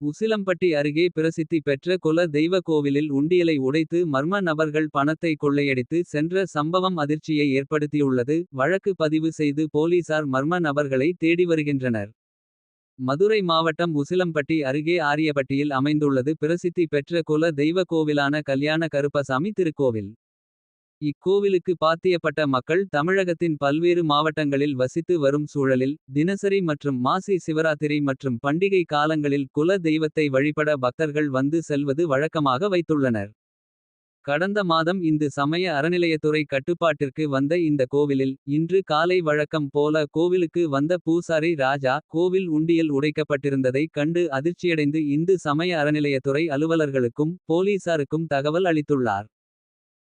உசிலம்பட்டி அருகே பிரசித்தி பெற்ற குல தெய்வ கோவிலில் உண்டியலை உடைத்து மர்ம நபர்கள் பணத்தை கொள்ளையடித்து சென்ற சம்பவம் அதிர்ச்சியை ஏற்படுத்தியுள்ளது. வழக்கு பதிவு செய்து போலீசார் மர்ம நபர்களை தேடி வருகின்றனர். மதுரை மாவட்டம் உசிலம்பட்டி அருகே ஆரியப்பட்டியில் அமைந்துள்ளது பிரசித்தி பெற்ற குல தெய்வ கோவிலான கல்யாண கருப்பசாமி திருக்கோவில். இக்கோவிலுக்கு பாத்தியப்பட்ட மக்கள் தமிழகத்தின் பல்வேறு மாவட்டங்களில் வசித்து வரும் சூழலில். தினசரி மற்றும் மாசி சிவராத்திரி மற்றும் பண்டிகை காலங்களில் குல தெய்வத்தை வழிபட பக்தர்கள் வந்து செல்வது வழக்கமாக வைத்துள்ளனர். கடந்த மாதம் இந்து சமய அறநிலையத்துறை கட்டுப்பாட்டிற்கு வந்த இந்த கோவிலில். இன்று காலை வழக்கம் போல கோவிலுக்கு வந்த பூசாரி ராஜா. கோவில் உண்டியல் உடைக்கப்பட்டிருந்ததை கண்டு அதிர்ச்சியடைந்து இந்து சமய அறநிலையத்துறை அலுவலர்களுக்கும். போலீசாருக்கும் தகவல் அளித்துள்ளார்.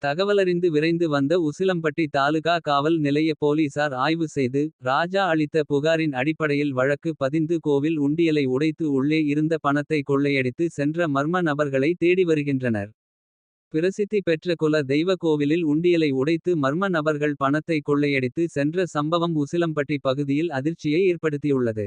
தகவலறிந்து விரைந்து வந்த உசிலம்பட்டி தாலுகா காவல் நிலைய போலீசார் ஆய்வு செய்து. ராஜா அளித்த புகாரின் அடிப்படையில் வழக்கு பதிந்து கோவில் உண்டியலை உடைத்து உள்ளே இருந்த பணத்தை கொள்ளையடித்து சென்ற மர்ம நபர்களை தேடி வருகின்றனர். பிரசித்தி பெற்ற குல தெய்வ கோவிலில் உண்டியலை உடைத்து மர்ம நபர்கள் பணத்தை கொள்ளையடித்து சென்ற சம்பவம் உசிலம்பட்டி பகுதியில் அதிர்ச்சியை ஏற்படுத்தியுள்ளது.